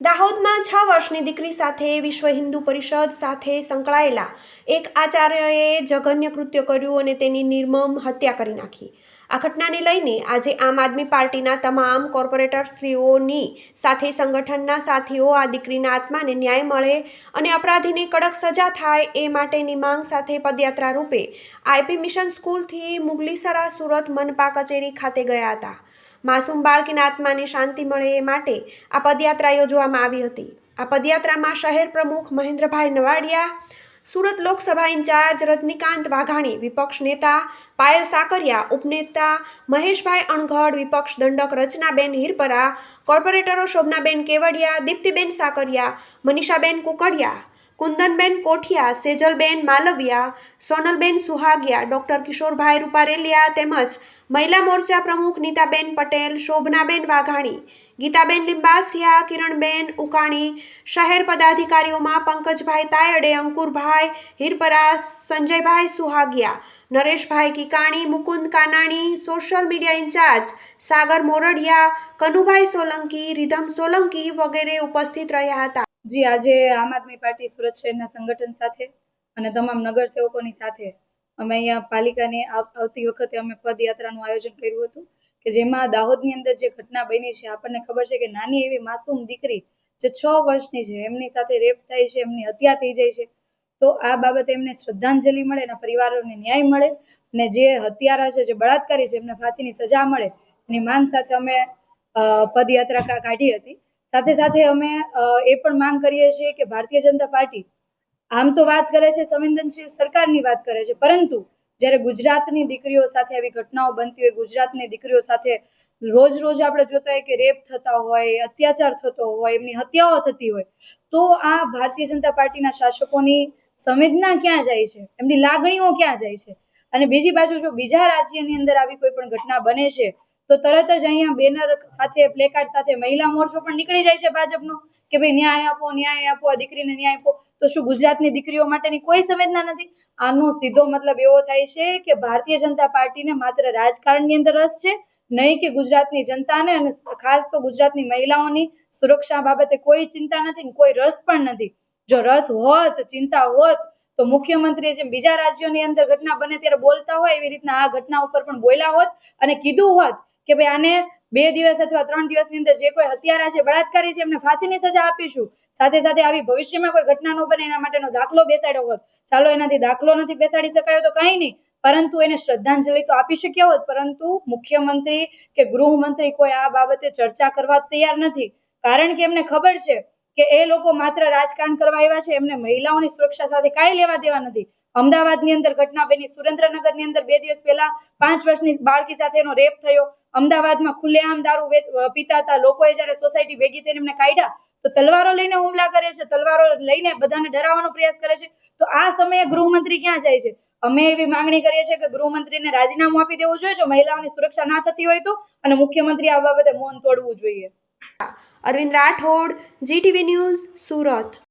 દાહોદમાં છ વર્ષની દીકરી સાથે વિશ્વ હિન્દુ પરિષદ સાથે સંકળાયેલા એક આચાર્યએ જઘન્ય કૃત્ય કર્યું અને તેની નિર્મમ હત્યા કરી નાખી. આ ઘટનાને લઈને આજે આમ આદમી પાર્ટીના તમામ કોર્પોરેટરશ્રીઓની સાથે સંગઠનના સાથીઓ આ દીકરીના આત્માને ન્યાય મળે અને અપરાધીને કડક સજા થાય એ માટેની માંગ સાથે પદયાત્રા રૂપે આઈપી મિશન સ્કૂલથી મુગલીસરા સુરત મનપા કચેરી ખાતે ગયા હતા. માસૂમ બાળકીના આત્માને શાંતિ મળે એ માટે આ પદયાત્રા યોજવામાં આવી હતી. આ પદયાત્રામાં શહેર પ્રમુખ મહેન્દ્રભાઈ નવાડિયા, સુરત લોકસભા ઇન્ચાર્જ રજનીકાંત વાઘાણી, વિપક્ષ નેતા પાયલ સાકરિયા, ઉપનેતા મહેશભાઈ અણઘડ, વિપક્ષ દંડક રચનાબેન હિરપરા, કોર્પોરેટરો શોભનાબેન કેવડિયા, દીપ્તિબેન સાકરિયા, મનીષાબેન કુકડિયા કુંદનબેન કોઠિયા, સેજલબેન માલવિયા, સોનલબેન સુહાગિયા, ડૉક્ટર કિશોરભાઈ રૂપારેલિયા તેમજ મહિલા મોરચા પ્રમુખ નીતાબેન પટેલ, શોભનાબેન વાઘાણી, ગીતાબેન લિંબાસિયા, કિરણબેન ઉકાણી, શહેર પદાધિકારીઓમાં Pankajbhai Tayade, Ankurbhai Hirpara, Sanjaybhai Suhagiya, Nareshbhai Kikani, Mukund Kanani, social media incharge Sagar Moradiya, Kanubhai Solanki, Ridham Solanki વગેરે ઉપસ્થિત રહ્યા હતા. જી, આજે આમ આદમી પાર્ટી સુરત શહેરના સંગઠન સાથે અને તમામ નગરસેવકોની સાથે અમે અહીંયા પાલિકાની આવતી વખતે અમે પદયાત્રાનું આયોજન કર્યું હતું કે જેમાં દાહોદની અંદર જે ઘટના બની છે, આપણને ખબર છે કે નાની એવી માસૂમ દીકરી જે છ વર્ષની છે, એમની સાથે રેપ થાય છે, એમની હત્યા થઈ જાય છે, તો આ બાબતે એમને શ્રદ્ધાંજલિ મળે એના પરિવારોને ન્યાય મળે અને જે હત્યારા છે, જે બળાત્કારી છે, એમને ફાંસીની સજા મળે એની માંગ સાથે અમે પદયાત્રા કાઢી હતી. સાથે સાથે અમે એ પણ માંગ કરીએ છીએ કે ભારતીય જનતા પાર્ટી આમ તો વાત કરે છે, સંવેદનશીલ સરકારની વાત કરે છે, પરંતુ જ્યારે ગુજરાતની દીકરીઓ સાથે આવી ઘટનાઓ બનતી હોય, ગુજરાતની દીકરીઓ સાથે રોજ રોજ આપણે જોતા હોય કે રેપ થતા હોય, અત્યાચાર થતો હોય, એમની હત્યાઓ થતી હોય, તો આ ભારતીય જનતા પાર્ટીના શાસકોની સંવેદના ક્યાં જાય છે? એમની લાગણીઓ ક્યાં જાય છે? અને બીજી બાજુ જો બીજા રાજ્યની અંદર આવી કોઈ પણ ઘટના બને છે તો તરત જ અહીંયા બેનર સાથે, પ્લેકાર્ડ સાથે મહિલા મોરચો પણ નીકળી જાય છે ભાજપનો કે ભાઈ ન્યાય આપો ન્યાય આપો, આ દીકરીને ન્યાય આપો. તો શું ગુજરાતની દીકરીઓ માટેની કોઈ સંવેદના નથી? આનો સીધો મતલબ એવો થાય છે કે ભારતીય જનતા પાર્ટીને માત્ર રાજકારણની અંદર રસ છે, નહીં કે ગુજરાતની જનતાને અને ખાસ તો ગુજરાતની મહિલાઓની સુરક્ષા બાબતે કોઈ ચિંતા નથી કોઈ રસ પણ નથી. જો રસ હોત, ચિંતા હોત, તો મુખ્યમંત્રી જેમ બીજા રાજ્યોની અંદર ઘટના બને ત્યારે બોલતા હોય એવી રીતના આ ઘટના ઉપર પણ બોલ્યા હોત અને કીધું હોત કે ભાઈ આને બે દિવસ અથવા ત્રણ દિવસની અંદર જે કોઈ હત્યારા છે, બળાત્કારી છે, એમને ફાંસીની સજા આપીશું. સાથે સાથે આવી ભવિષ્યમાં કોઈ ઘટના ન બને એના માટેનો દાખલો બેસાડ્યો હોત. ચાલો એનાથી દાખલો નથી બેસાડી શકાયો તો કંઈ નહીં. પરંતુ એને શ્રદ્ધાંજલિ તો આપી શક્યા હોત. પરંતુ મુખ્યમંત્રી કે ગૃહમંત્રી કોઈ આ બાબતે ચર્ચા કરવા તૈયાર નથી. કારણ કે એમને ખબર છે કે એ લોકો માત્ર રાજકારણ કરવા આવ્યા છે. એમને મહિલાઓની સુરક્ષા સાથે કાંઈ લેવા દેવા નથી. અમદાવાદની અંદર ઘટના બની સુરેન્દ્રનગરની અંદર બે દિવસ પહેલા પાંચ વર્ષની બાળકી સાથે એનો રેપ થયો. અમદાવાદમાં ખુલ્લેઆમ દારૂ પીતા હતા. લોકોએ જ્યારે સોસાયટી ભેગી થઈને એમને કાઢ્યા, તો તલવારો લઈને હુમલા કરે છે. તલવારો લઈને બધાને ડરાવવાનો પ્રયાસ કરે છે. તો આ સમયે ગૃહમંત્રી ક્યાં જાય છે? અમે એવી માંગણી કરીએ છીએ કે ગૃહમંત્રીને રાજીનામું આપી દેવું જોઈએ. જો મહિલાઓની સુરક્ષા ના થતી હોય તો અને મુખ્યમંત્રી આ બાબતે મૌન તોડવું જોઈએ. Arvind Rathod GTV news, Surat.